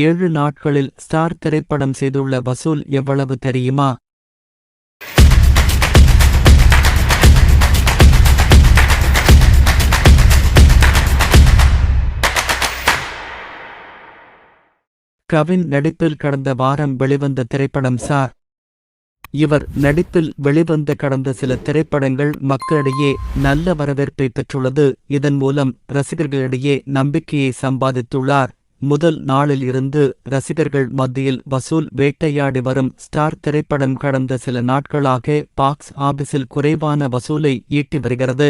ஏழு நாட்களில் ஸ்டார் திரைப்படம் செய்துள்ள வசூல் எவ்வளவு தெரியுமா? கவின் நடிப்பில் கடந்த வாரம் வெளிவந்த திரைப்படம் சார் இவர் நடிப்பில் வெளிவந்த கடந்த சில திரைப்படங்கள் மக்களிடையே நல்ல வரவேற்பை பெற்றுள்ளது. இதன் மூலம் ரசிகர்களிடையே நம்பிக்கையை சம்பாதித்துள்ளார். முதல் நாளில் இருந்து ரசிகர்கள் மத்தியில் வசூல் வேட்டையாடி வரும் ஸ்டார் திரைப்படம் கடந்த சில நாட்களாக பாக்ஸ் ஆபீஸில் குறைவான வசூலை ஈட்டி வருகிறது.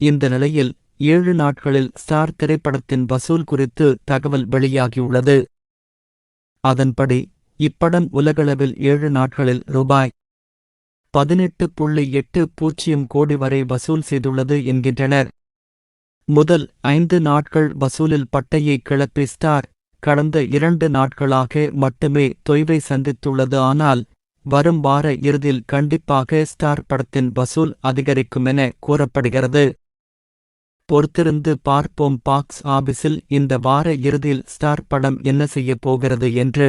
இந்த நிலையில் ஏழு நாட்களில் ஸ்டார் திரைப்படத்தின் வசூல் குறித்து தகவல் வெளியாகியுள்ளது. அதன்படி இப்படம் உலகளவில் ஏழு நாட்களில் ரூபாய் பதினெட்டு புள்ளி எட்டு பூஜ்ஜியம் கோடி வரை வசூல் செய்துள்ளது என்கின்றனர். முதல் ஐந்து நாட்கள் வசூலில் பட்டையை கிளப்பி ஸ்டார் கடந்த இரண்டு நாட்களாக மட்டுமே தொய்வை சந்தித்துள்ளது. ஆனால் வரும் வார இறுதியில் கண்டிப்பாக ஸ்டார் படத்தின் வசூல் அதிகரிக்கும் என கூறப்படுகிறது. பொறுத்திருந்து பார்ப்போம். பாக்ஸ் ஆபீஸில் இந்த வார இறுதியில் ஸ்டார் படம் என்ன செய்யப் போகிறது என்று